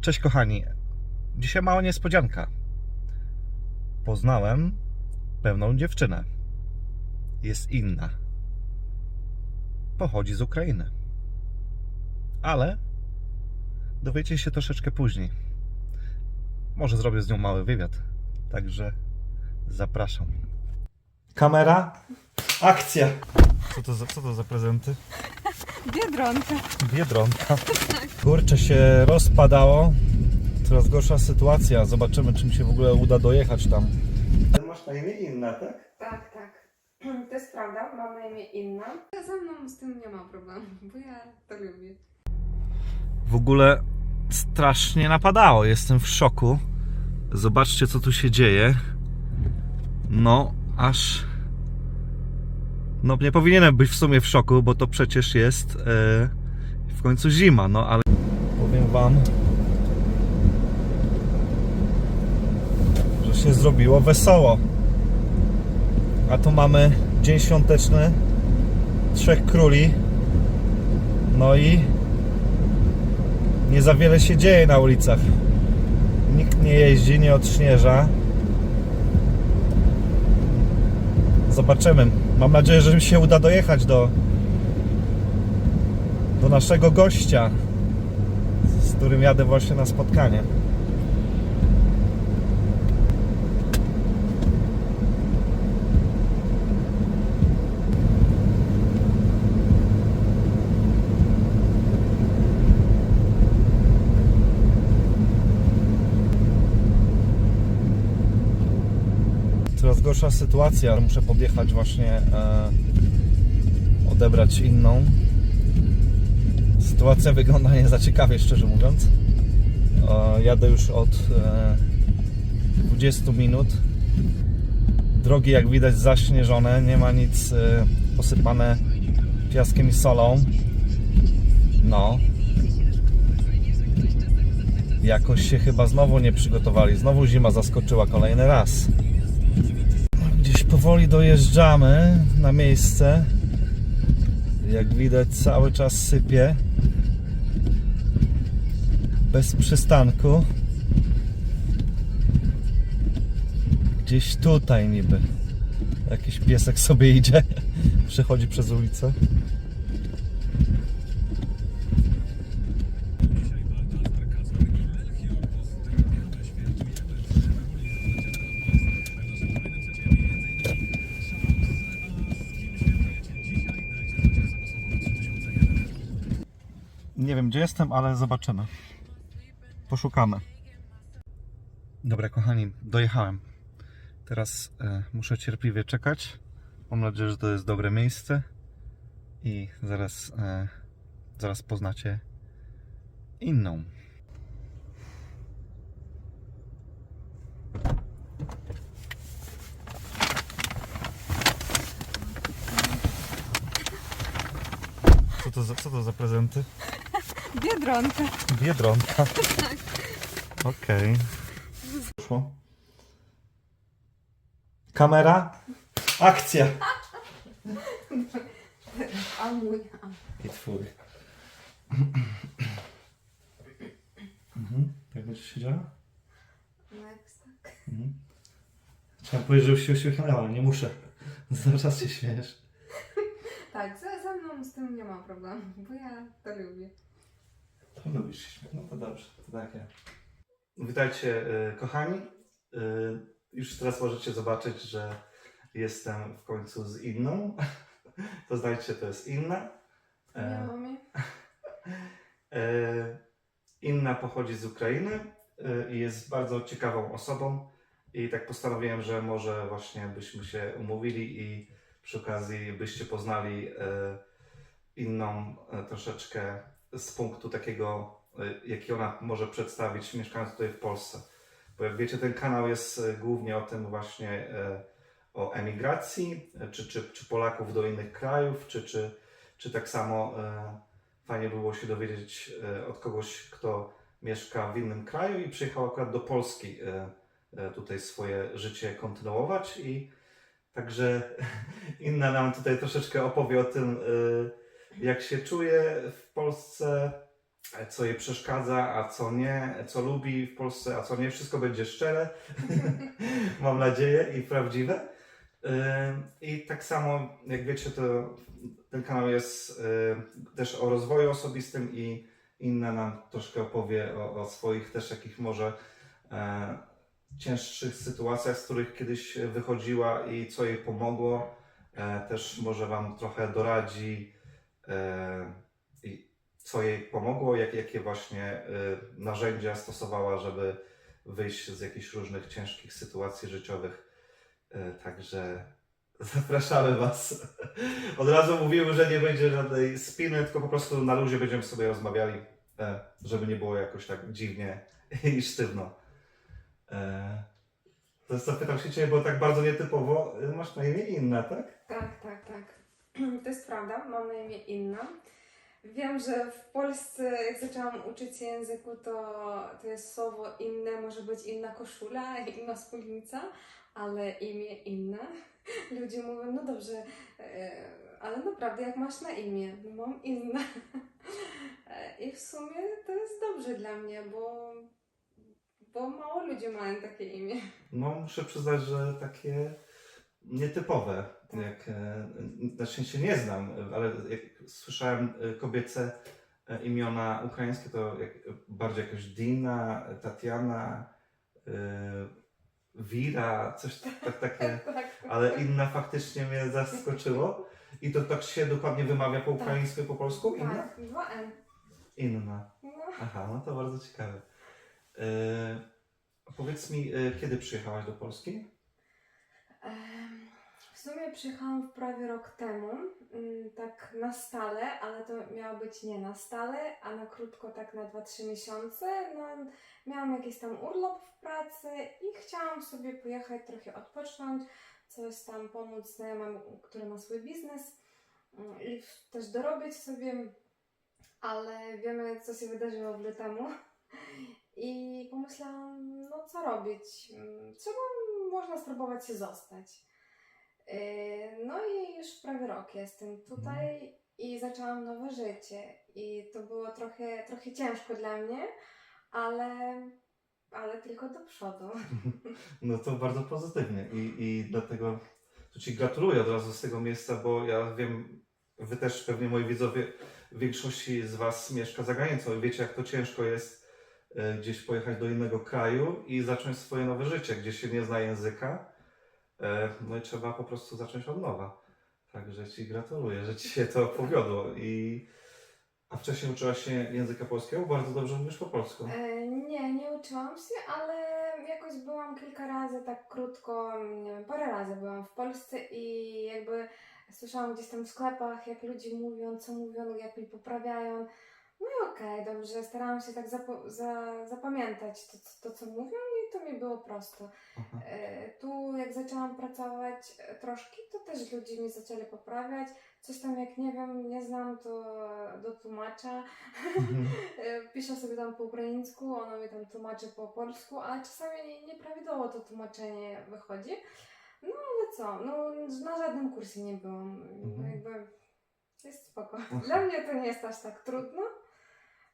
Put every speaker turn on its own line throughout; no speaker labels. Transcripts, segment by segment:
Cześć kochani. Dzisiaj mała niespodzianka. Poznałem pewną dziewczynę. Jest inna. Pochodzi z Ukrainy. Ale dowiecie się troszeczkę później. Może zrobię z nią mały wywiad. Także zapraszam. Kamera, akcja. Co to za, co to za prezenty?
Biedronka.
Biedronka. Kurczę się rozpadało. Coraz gorsza sytuacja. Zobaczymy, czy mi się w ogóle uda dojechać tam. Masz na imię inna, tak?
Tak, tak. To jest prawda, mam na imię Inna. Ze mną z tym nie ma problemu, bo ja to lubię.
W ogóle strasznie napadało. Jestem w szoku. Zobaczcie, co tu się dzieje. No, aż. No, nie powinienem być w sumie w szoku, bo to przecież jest e, w końcu zima, no ale powiem Wam, że się zrobiło wesoło. A tu mamy dzień świąteczny Trzech Króli. No i nie za wiele się dzieje na ulicach. Nikt nie jeździ, nie odśnieża. Zobaczymy. Mam nadzieję, że mi się uda dojechać do, do naszego gościa, z którym jadę właśnie na spotkanie. coraz gorsza sytuacja. Muszę podjechać właśnie e, odebrać inną. Sytuacja wygląda nie za ciekawie, szczerze mówiąc. E, jadę już od e, 20 minut. Drogi jak widać zaśnieżone, nie ma nic e, posypane piaskiem i solą. No. Jakoś się chyba znowu nie przygotowali. Znowu zima zaskoczyła kolejny raz. Powoli dojeżdżamy na miejsce. Jak widać, cały czas sypie. Bez przystanku. Gdzieś tutaj niby. Jakiś piesek sobie idzie. Przechodzi przez ulicę. Nie wiem gdzie jestem, ale zobaczymy. Poszukamy. Dobra, kochani, dojechałem. Teraz e, muszę cierpliwie czekać. Mam nadzieję, że to jest dobre miejsce. I zaraz, e, zaraz poznacie inną. Co to za, co to za prezenty?
Biedronka.
Biedronka. Okej. Poszło. Kamera. Akcja.
A mój.
I twój. Mhm. Tak będziesz siedziała?
No jak tak.
Mhm. Chciałem powiedzieć, żebyś się uśmiechnęła, ale nie muszę. Cały czas się śmiejesz.
Tak, ze, ze mną z tym nie ma problemu, bo ja to lubię.
To lubisz się śmiać. No to dobrze, to tak ja. Witajcie y, kochani. Y, już teraz możecie zobaczyć, że jestem w końcu z inną. To znajdźcie, to jest inna.
Nie
E,
mamie?
e, Inna pochodzi z Ukrainy e, i jest bardzo ciekawą osobą. I tak postanowiłem, że może właśnie byśmy się umówili i przy okazji byście poznali e, inną e, troszeczkę z punktu takiego, e, jaki ona może przedstawić mieszkając tutaj w Polsce. Bo jak wiecie, ten kanał jest e, głównie o tym właśnie e, o emigracji, czy, czy, czy Polaków do innych krajów, czy, czy, czy tak samo fajnie było się dowiedzieć od kogoś, kto mieszka w innym kraju i przyjechał akurat do Polski tutaj swoje życie kontynuować i także inna nam tutaj troszeczkę opowie o tym, jak się czuje w Polsce, co jej przeszkadza, a co nie, co lubi w Polsce, a co nie. Wszystko będzie szczere, mam nadzieję, i prawdziwe. I tak samo, jak wiecie, to ten kanał jest y, też o rozwoju osobistym i Inna nam troszkę opowie o, o swoich też jakich może e, cięższych sytuacjach, z których kiedyś wychodziła i co jej pomogło. E, też może Wam trochę doradzi, co jej pomogło, jak, jakie właśnie e, narzędzia stosowała, żeby wyjść z jakichś różnych ciężkich sytuacji życiowych. E, Także zapraszamy Was. Od razu mówimy, że nie będzie żadnej spiny, tylko po prostu na luzie będziemy sobie rozmawiali, e, żeby nie było jakoś tak dziwnie i sztywno. E, zapytam się Ciebie, bo tak bardzo nietypowo e, masz na imię Inna, tak?
Tak, tak, tak. To jest prawda, mam na imię Inna. Wiem, że w Polsce, jak zaczęłam uczyć się języku, to, to jest słowo inne, może być inna koszula, inna spódnica, ale imię Inna. Ludzie mówią, no dobrze, e, ale naprawdę jak masz na imię? No mam Inna. E, I w sumie to jest dobrze dla mnie, bo, bo mało ludzi mają takie imię.
No muszę przyznać, że takie nietypowe. Jak, e, na szczęście nie znam, ale jak słyszałem e, kobiece e, imiona ukraińskie, to jak, bardziej jakoś Dina, Tatiana, Wira, coś tak, tak, takie,
tak.
ale inna faktycznie mnie zaskoczyło. I to tak się dokładnie wymawia po ukraińsku i po polsku? Inna?
Tak, dwa N.
Inna.
No.
Aha, no to bardzo ciekawe. Powiedz mi, kiedy przyjechałaś do Polski?
W sumie przyjechałam prawie rok temu, mm, tak na stale, ale to miało być nie na stale, a na krótko, tak na 2-3 miesiące. No, miałam jakiś tam urlop w pracy i chciałam sobie pojechać trochę odpocząć, coś tam pomóc znajomym, który ma swój biznes mm, i też dorobić sobie, ale wiemy, co się wydarzyło w lutemu. I pomyślałam, no co robić? Mm, Trzeba, można spróbować się zostać. Yy, No i już prawie rok jestem tutaj i zaczęłam nowe życie. I to było trochę, trochę ciężko dla mnie, ale, ale tylko do przodu.
No to bardzo pozytywnie i, i dlatego to Ci gratuluję od razu z tego miejsca, bo ja wiem, Wy też pewnie moi widzowie, większości z Was mieszka za granicą i wiecie jak to ciężko jest e, gdzieś pojechać do innego kraju i zacząć swoje nowe życie, gdzie się nie zna języka. E, No i trzeba po prostu zacząć od nowa. Także Ci gratuluję, że Ci się to powiodło. I... A wcześniej uczyłaś się języka polskiego? Bardzo dobrze mówisz po polsku.
E, Nie, nie uczyłam się, ale jakoś byłam kilka razy, tak krótko, nie wiem, parę razy byłam w Polsce i jakby słyszałam gdzieś tam w sklepach, jak ludzie mówią, co mówią, jak mi poprawiają. No i okej, dobrze, starałam się tak zapo- za- zapamiętać to, to, co mówią to mi było prosto.
Aha.
E, Tu jak zaczęłam pracować e, troszkę, to też ludzie mi zaczęli poprawiać. Coś tam jak nie wiem, nie znam, to do tłumacza.
Mhm.
E, Piszę sobie tam po ukraińsku, ono mi tam tłumaczy po polsku, ale czasami nie- nieprawidłowo to tłumaczenie wychodzi. No ale co, no na żadnym kursie nie byłam.
Mhm.
Jakby jest spoko.
Aha.
Dla mnie to nie jest aż tak trudno.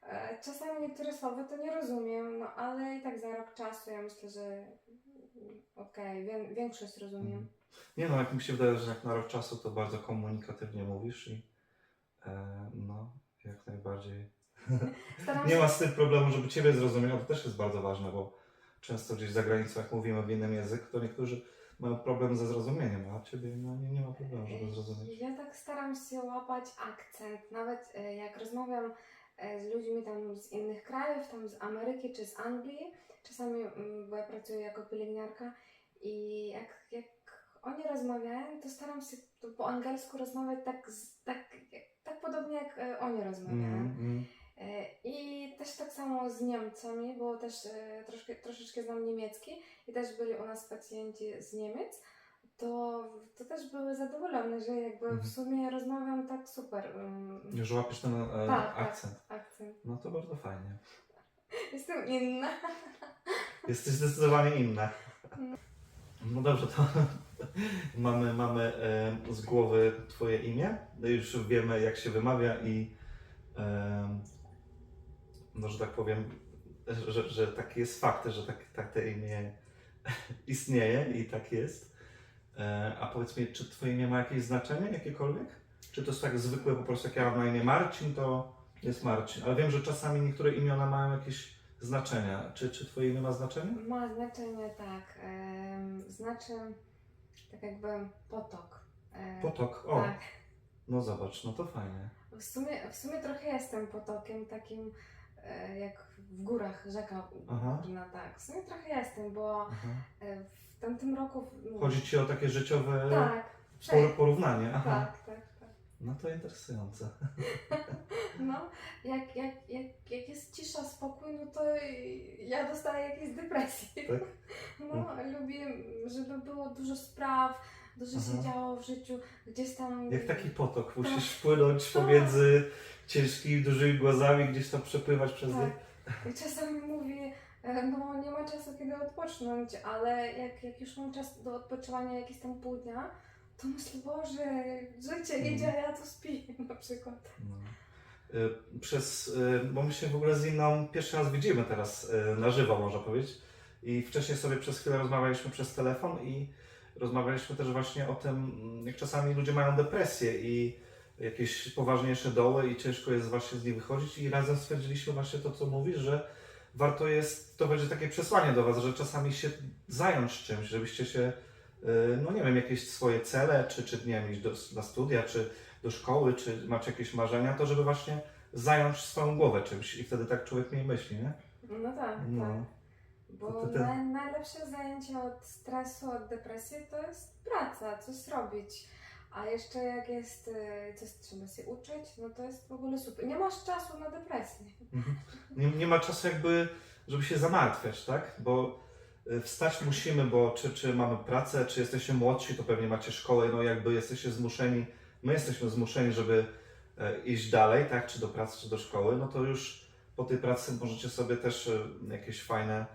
E, Czasami niektóre słowa to nie rozumiem, no ale i tak za rok czasu ja myślę, że mm, okej, wię- większość rozumiem.
Mhm. Nie no, jak mi się wydaje, że jak na rok czasu to bardzo komunikatywnie mówisz i e, no, jak najbardziej.
Staram
Nie
się
ma z tym problemu, żeby Ciebie zrozumiał, to też jest bardzo ważne, bo często gdzieś za granicą, jak mówimy w innym języku, to niektórzy mają problem ze zrozumieniem, a Ciebie no, nie, nie ma problemu, żeby zrozumieć.
Ja tak staram się łapać akcent. Nawet e, jak rozmawiam z ludźmi tam z innych krajów, tam z Ameryki czy z Anglii, czasami, mm, bo ja pracuję jako pielęgniarka i jak, jak oni rozmawiają, to staram się to po angielsku rozmawiać tak, tak, tak podobnie jak e, oni rozmawiają.
Mm, mm.
E, I też tak samo z Niemcami, bo też e, troszkę, troszeczkę znam niemiecki i też byli u nas pacjenci z Niemiec, to, to też były zadowolone, że jakby
Mhm.
w sumie rozmawiam tak super. um,
Już łapiesz ten e,
Tak, tak.
akcent.
akcent.
No to bardzo fajnie.
Jestem inna.
Jesteś zdecydowanie inna. No dobrze, to mamy, mamy e, z głowy Twoje imię. No Już wiemy, jak się wymawia i e, no, że tak powiem, że, że taki jest fakt, że tak, tak to imię istnieje i tak jest. E, a powiedz mi, czy twoje imię ma jakieś znaczenie, jakiekolwiek? Czy to jest tak zwykłe, po prostu jak ja mam na imię Marcin, to jest Marcin. Ale wiem, że czasami niektóre imiona mają jakieś znaczenia. Czy, czy twoje imię ma znaczenie?
Ma znaczenie tak. znaczy tak jakby potok. E,
Potok, o,
Tak.
no zobacz, no to fajnie.
W sumie, w sumie trochę jestem potokiem takim e, jak w górach rzeka
Aha.
górna, tak. W sumie trochę jestem, bo
Aha.
w tamtym roku... no,
Chodzi ci o takie życiowe
Tak,
por-
prze-
porównanie. Aha.
tak, tak, tak.
No to interesujące.
No, jak, jak, jak, jak jest cisza, spokój, no to ja dostaję jakieś depresji.
Tak?
No, lubię, żeby było dużo spraw, dużo się
Aha.
działo w życiu, gdzieś tam...
Jak taki potok,
Tak.
musisz płynąć pomiędzy ciężkimi, dużymi głazami, gdzieś tam przepływać przez nie.
Tak. I czasami mówię, no nie ma czasu kiedy odpocznąć, ale jak, jak już mam czas do odpoczywania jakieś tam pół dnia, to myślę, Boże, życie
Mhm.
idzie, a ja tu śpię na przykład.
No. Y, Przez, y, bo my się w ogóle z inną pierwszy raz widzimy teraz na żywo, można powiedzieć. I wcześniej sobie przez chwilę rozmawialiśmy przez telefon i rozmawialiśmy też właśnie o tym, mm, jak czasami ludzie mają depresję i jakieś poważniejsze doły i ciężko jest właśnie z nich wychodzić i razem stwierdziliśmy właśnie to, co mówisz, że warto jest, to będzie takie przesłanie do Was, że czasami się zająć czymś, żebyście się, y, no nie wiem, jakieś swoje cele, czy, czy nie wiem, iść do, na studia, czy do szkoły, czy macie jakieś marzenia, to żeby właśnie zająć swoją głowę czymś i wtedy tak człowiek mniej myśli, nie?
No tak,
No.
tak. Bo
To ty-
naj, najlepsze zajęcie od stresu, od depresji to jest praca, coś robić. A jeszcze jak jest e, coś trzeba się uczyć, no to jest w ogóle super. Nie masz czasu na depresję.
Mhm. Nie, nie ma czasu jakby, żeby się zamartwiać, tak? Bo y, wstać musimy, bo czy, czy mamy pracę, czy jesteście młodsi, to pewnie macie szkołę, no jakby jesteście zmuszeni, my jesteśmy zmuszeni, żeby e, iść dalej, tak? Czy do pracy, czy do szkoły, no to już po tej pracy możecie sobie też e, jakieś fajne,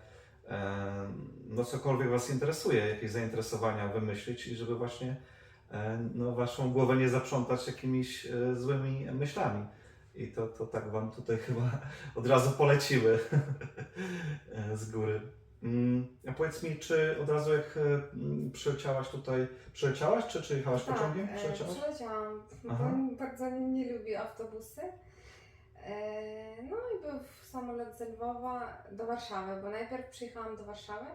e, no cokolwiek Was interesuje, jakieś zainteresowania wymyślić i żeby właśnie e, no, Waszą głowę nie zaprzątać jakimiś e, złymi myślami. I to, to tak Wam tutaj chyba od razu poleciły e, z góry. Mm, A powiedz mi, czy od razu jak e, mm, przyleciałaś tutaj, przyleciałaś, czy, czy jechałaś pociągiem?
Tak, e,
Przyleciałaś?
przyleciałam,
Aha.
bo bardzo nie, lubię autobusy. E, no i był samolot z Lwowa do Warszawy, bo najpierw przyjechałam do Warszawy.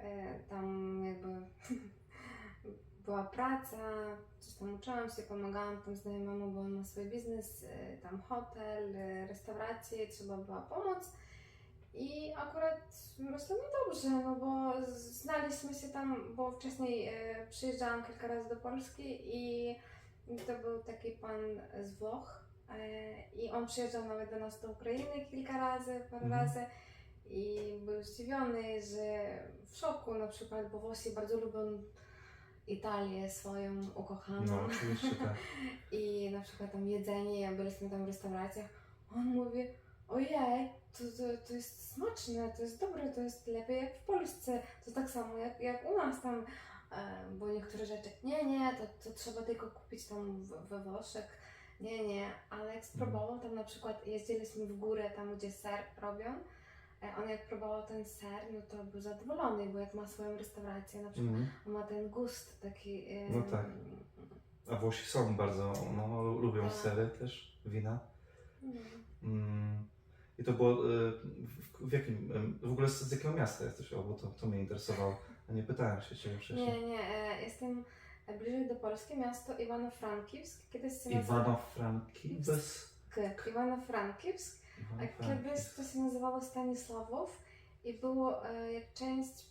E, tam jakby była praca, coś tam uczyłam się, pomagałam tam znajomemu, bo on ma swój biznes, e, tam hotel, e, restaurację, trzeba była pomoc. I akurat myślę, no dobrze, no bo znaliśmy się tam, bo wcześniej e, przyjeżdżałam kilka razy do Polski i to był taki pan z Włoch i on przyjeżdżał nawet do nas do Ukrainy kilka razy, parę
Mhm.
razy i był zdziwiony, że w szoku na przykład, bo Włosi bardzo lubią Italię swoją ukochaną.
No, oczywiście tak.
I na przykład tam jedzenie, jak byliśmy tam w restauracjach, on mówi, ojej, to, to, to jest smaczne, to jest dobre, to jest lepiej jak w Polsce, to tak samo jak, jak u nas tam, e, bo niektóre rzeczy, nie, nie, to, to trzeba tylko kupić tam we Włoszech, nie, nie, ale jak spróbował, tam na przykład jeździliśmy w górę, tam gdzie ser robią, on jak próbował ten ser, no to był zadowolony, bo jak ma swoją restaurację, na przykład
Mhm.
on ma ten gust taki... e,
No tak. A Włosi są bardzo, no, lubią
Tak.
sery też, wina.
no.
Mm. I to było, y, w, w jakim, y, w ogóle z, z jakiego miasta jesteś? O, bo to, to mnie interesowało. A nie pytałem się Ciebie wcześniej.
Nie, nie, e, jestem bliżej do Polski, miasto Iwano-Frankivsk. Kiedyś się nazywało...
Iwano-Frankivsk?
Iwano-Frankivsk, a kiedyś
Iwano-Frankivsk.
to się nazywało Stanisławów i było e, jak część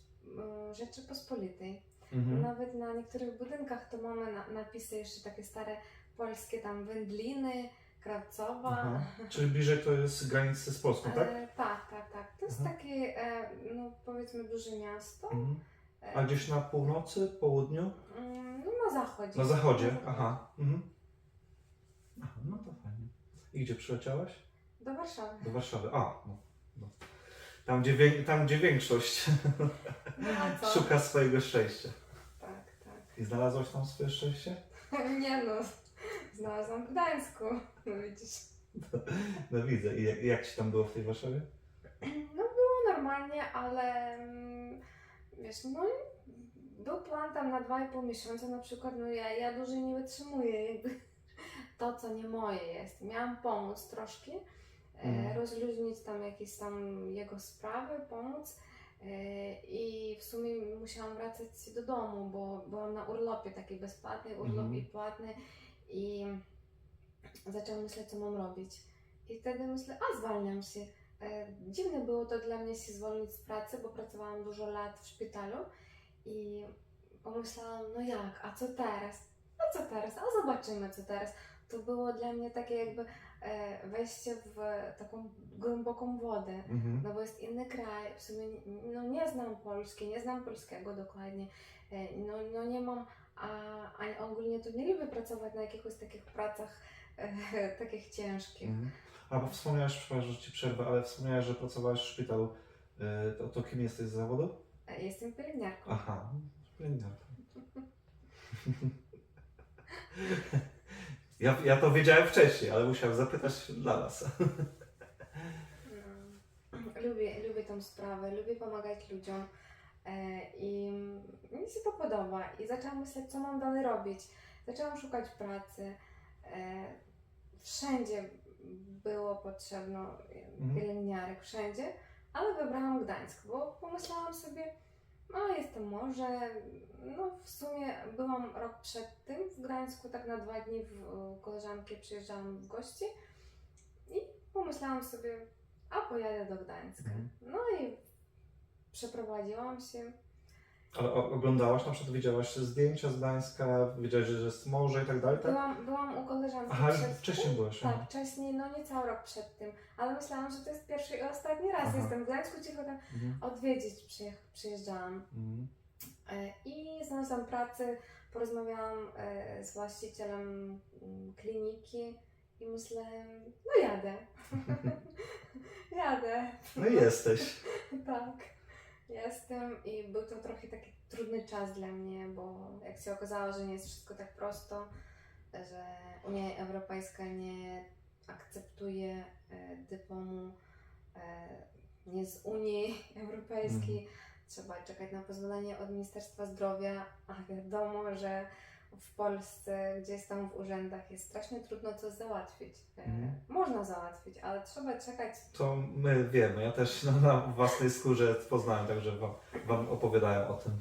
e, Rzeczypospolitej.
Mhm.
Nawet na niektórych budynkach to mamy na, napisy jeszcze takie stare polskie, tam Wędliny, Krawcowa.
Aha. Czyli bliżej to jest granicy z Polską, tak?
E, tak, tak, tak. To jest
Aha.
takie, e, no powiedzmy, duże miasto.
Mhm.
E,
A gdzieś na północy, południu?
mm, no na zachodzie.
Na zachodzie, aha. Mhm. Aha, no to fajnie. I gdzie przyleciałaś?
Do Warszawy.
Do Warszawy. A, no. no. Tam, gdzie, tam, gdzie większość
No a co?
szuka swojego szczęścia.
Tak, tak.
I znalazłaś tam swoje szczęście?
Nie no, znalazłam w Gdańsku. No widzisz.
No widzę. I jak, jak ci tam było w tej Warszawie?
No było normalnie, ale mm, wiesz, no był plan tam na 2,5 miesiąca na przykład, no ja, ja dłużej nie wytrzymuję, jakby to co nie moje jest. Miałam pomóc troszkę,
Mhm.
rozluźnić tam jakieś tam jego sprawy, pomóc e, i w sumie musiałam wracać do domu, bo byłam na urlopie taki bezpłatny, urlop
Mhm.
i płatny i zaczęłam myśleć co mam robić. I wtedy myślę, a zwalniam się. E, Dziwne było to dla mnie się zwolnić z pracy, bo pracowałam dużo lat w szpitalu i pomyślałam, no jak, a co teraz? A co teraz? A zobaczymy co teraz. To było dla mnie takie jakby e, wejście w taką głęboką wodę,
Mhm.
no bo jest inny kraj, w sumie no nie znam Polski, nie znam polskiego dokładnie, e, no, no nie mam, a, a ogólnie to nie lubię pracować na jakichś takich pracach e, takich ciężkich.
Mhm. A bo wspomniałeś, przepraszam, że ci przerwę, ale wspomniałeś, że pracowałeś w szpitalu. Y, To, to kim jesteś z zawodu?
E, Jestem pielęgniarką.
Aha, pielęgniarka. Ja, ja to wiedziałem wcześniej, ale musiałem zapytać dla Was.
No. Lubię, lubię tą sprawę, lubię pomagać ludziom e, i mi się to podoba. I zaczęłam myśleć, co mam dalej robić. Zaczęłam szukać pracy. E, wszędzie było potrzebno
Mhm.
pielęgniarek, wszędzie, ale wybrałam Gdańsk, bo pomyślałam sobie, no jest to morze, no w sumie byłam rok przed tym w Gdańsku, tak na dwa dni w u koleżanki przyjeżdżałam w gości i pomyślałam sobie, a pojadę do Gdańska.
Mhm.
No i przeprowadziłam się.
Ale o- oglądałaś, na przykład widziałaś zdjęcia z Gdańska, wiedziałaś, że jest morze i tak dalej, tak?
Byłam, byłam u koleżanki
Aha, ale
przed
wcześniej
tym.
byłaś.
Tak,
aha.
wcześniej, no nie cały rok przed tym, ale myślałam, że to jest pierwszy i ostatni raz.
Aha.
Jestem w Gdańsku, cicho tam
Mhm.
odwiedzić przyjecha- przyjeżdżałam.
Mhm.
E, I znalazłam pracę, porozmawiałam e, z właścicielem mm, kliniki i myślę, no jadę. jadę.
No i jesteś.
Tak, jestem i był to trochę taki trudny czas dla mnie, bo jak się okazało, że nie jest wszystko tak prosto, że Unia Europejska nie akceptuje e, dyplomu e, nie z Unii Europejskiej. Trzeba czekać na pozwolenie od Ministerstwa Zdrowia, a wiadomo, że w Polsce, gdzie tam w urzędach, jest strasznie trudno coś załatwić.
Mhm.
Można załatwić, ale trzeba czekać
To my wiemy, ja też no, na własnej skórze poznałem, także wam, wam opowiadałem o tym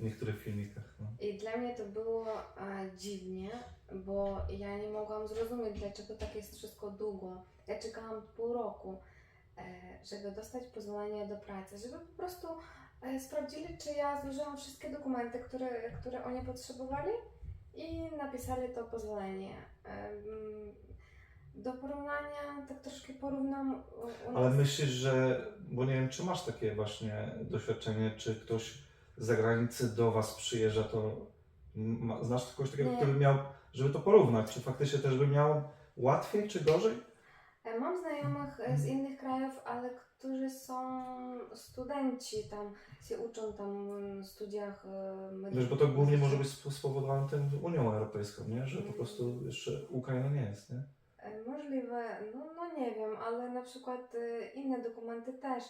w niektórych filmikach. No.
I dla mnie to było e, dziwnie, bo ja nie mogłam zrozumieć, dlaczego tak jest wszystko długo. Ja czekałam pół roku, e, żeby dostać pozwolenie do pracy, żeby po prostu sprawdzili, czy ja złożyłam wszystkie dokumenty, które, które oni potrzebowali i napisali to pozwolenie. Do porównania, tak troszkę porównam nas.
Ale myślisz, że, bo nie wiem, czy masz takie właśnie doświadczenie, czy ktoś z zagranicy do Was przyjeżdża, to ma, znasz kogoś takiego,
Nie.
który by miał, żeby to porównać, czy faktycznie też by miał łatwiej, czy gorzej?
E, Mam znajomych e, z innych krajów, ale którzy są studenci, tam się uczą tam w studiach e,
Wiesz, bo to głównie może być sp- spowodowane tym Unią Europejską, nie? Że po
Mm.
prostu jeszcze Ukraina nie jest, nie?
Możliwe, no, no nie wiem, ale na przykład inne dokumenty też.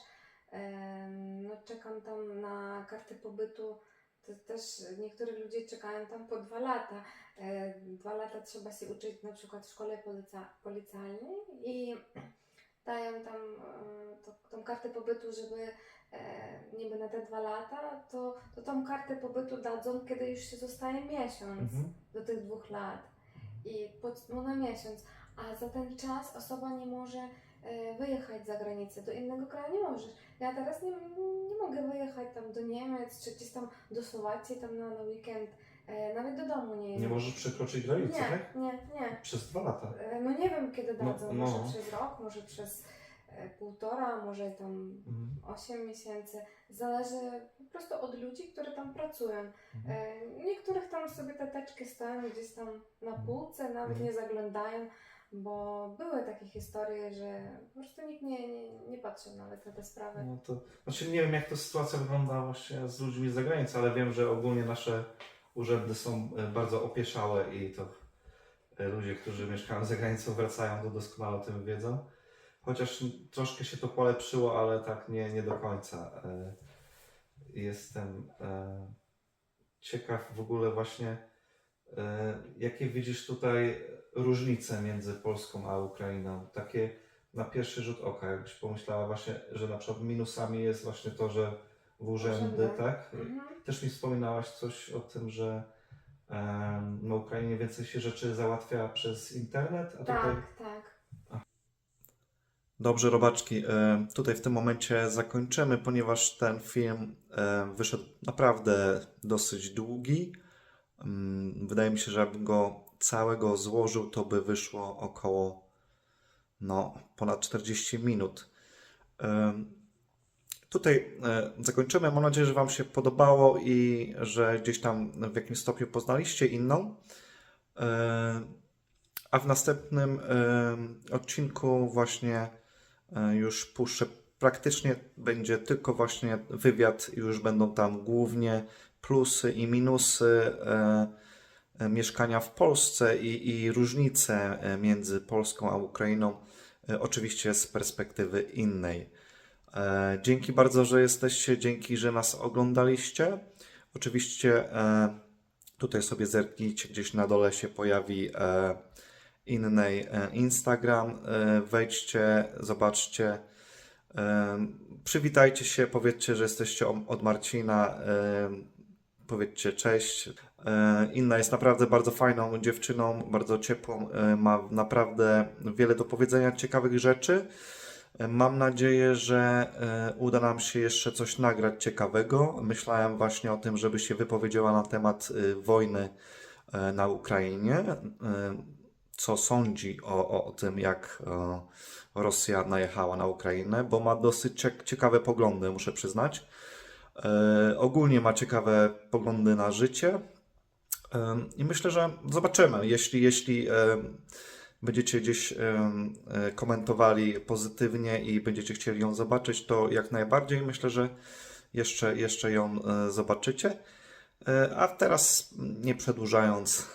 No czekam tam na kartę pobytu. To też niektórzy ludzie czekają tam po dwa lata. E, Dwa lata trzeba się uczyć na przykład w szkole polica- policjalnej i dają tam e, to, tą kartę pobytu, żeby e, niby na te dwa lata, to, to tą kartę pobytu dadzą, kiedy już się zostaje miesiąc
Mhm.
do tych dwóch lat i pod, no na miesiąc, a za ten czas osoba nie może wyjechać za granicę, do innego kraju nie możesz. Ja teraz nie mogę wyjechać tam do Niemiec, czy gdzieś tam do Słowacji, tam na, na weekend, e, nawet do domu nie
Nie
jeżdżę.
możesz przekroczyć granicy, tak?
nie, nie.
Przez dwa lata.
E, No nie wiem kiedy
No,
dadzą,
no.
może przez rok, może przez e, półtora, może tam
Mhm.
8 miesięcy. Zależy po prostu od ludzi, którzy tam pracują.
Mhm.
E, Niektórych tam sobie te teczki stoją gdzieś tam na półce, nawet
Mhm.
nie zaglądają, bo były takie historie, że po prostu nikt nie, nie, nie patrzył nawet na te sprawy.
No to, znaczy nie wiem jak ta sytuacja wygląda właśnie z ludźmi z zagranicy, ale wiem, że ogólnie nasze urzędy są e, bardzo opieszałe i to e, ludzie, którzy mieszkają za granicą, wracają, to doskonale o tym wiedzą. Chociaż troszkę się to polepszyło, ale tak nie, nie do końca. E, Jestem ciekaw w ogóle właśnie, jakie widzisz tutaj różnice między Polską a Ukrainą? Takie na pierwszy rzut oka, jakbyś pomyślała właśnie, że na przykład minusami jest właśnie to, że w urzędy,
Urzędy.
tak?
Mhm.
Też mi wspominałaś coś o tym, że em, na Ukrainie więcej się rzeczy załatwia przez internet, a tutaj...
Tak, tak.
Dobrze, robaczki, e, tutaj w tym momencie zakończymy, ponieważ ten film e, wyszedł naprawdę dosyć długi. Mm, Wydaje mi się, że abym go całego złożył, to by wyszło około no, ponad 40 minut. Tutaj e, zakończymy. Mam nadzieję, że Wam się podobało i że gdzieś tam w jakimś stopniu poznaliście inną. A w następnym odcinku właśnie e, już puszczę. Praktycznie będzie tylko właśnie wywiad, już będą tam głównie plusy i minusy e, e, mieszkania w Polsce i, i różnice e, między Polską a Ukrainą, oczywiście z perspektywy innej. Dzięki bardzo, że jesteście, dzięki, że nas oglądaliście. Oczywiście tutaj sobie zerknijcie, gdzieś na dole się pojawi innej Instagram. Wejdźcie, zobaczcie. Przywitajcie się, powiedzcie, że jesteście od Marcina. Powiedzcie cześć. E, Inna jest naprawdę bardzo fajną dziewczyną, bardzo ciepłą. e, Ma naprawdę wiele do powiedzenia ciekawych rzeczy. E, Mam nadzieję, że uda nam się jeszcze coś nagrać ciekawego. Myślałem właśnie o tym, żeby się wypowiedziała na temat wojny na Ukrainie. Co sądzi o, o, o tym, jak Rosja najechała na Ukrainę, bo ma dosyć ciek- ciekawe poglądy, muszę przyznać. E, Ogólnie ma ciekawe poglądy na życie. I myślę, że zobaczymy. Jeśli, jeśli będziecie gdzieś e, komentowali pozytywnie i będziecie chcieli ją zobaczyć, to jak najbardziej myślę, że jeszcze, jeszcze ją e, zobaczycie. A teraz, nie przedłużając,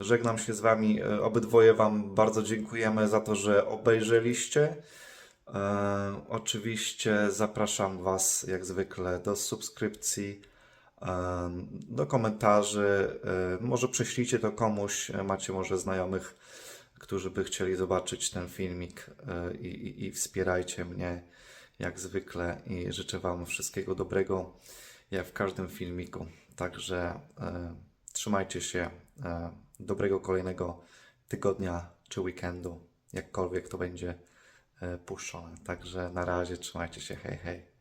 żegnam się z Wami. Obydwoje Wam bardzo dziękujemy za to, że obejrzeliście. E, Oczywiście zapraszam Was jak zwykle do subskrypcji, em, do komentarzy. e, Może prześlijcie to komuś, e, macie może znajomych, którzy by chcieli zobaczyć ten filmik e, i, i, wspierajcie mnie jak zwykle i życzę Wam wszystkiego dobrego jak w każdym filmiku. Także e, trzymajcie się. E, dobrego kolejnego tygodnia czy weekendu, jakkolwiek to będzie e, puszczone. Także na razie trzymajcie się. Hej, hej.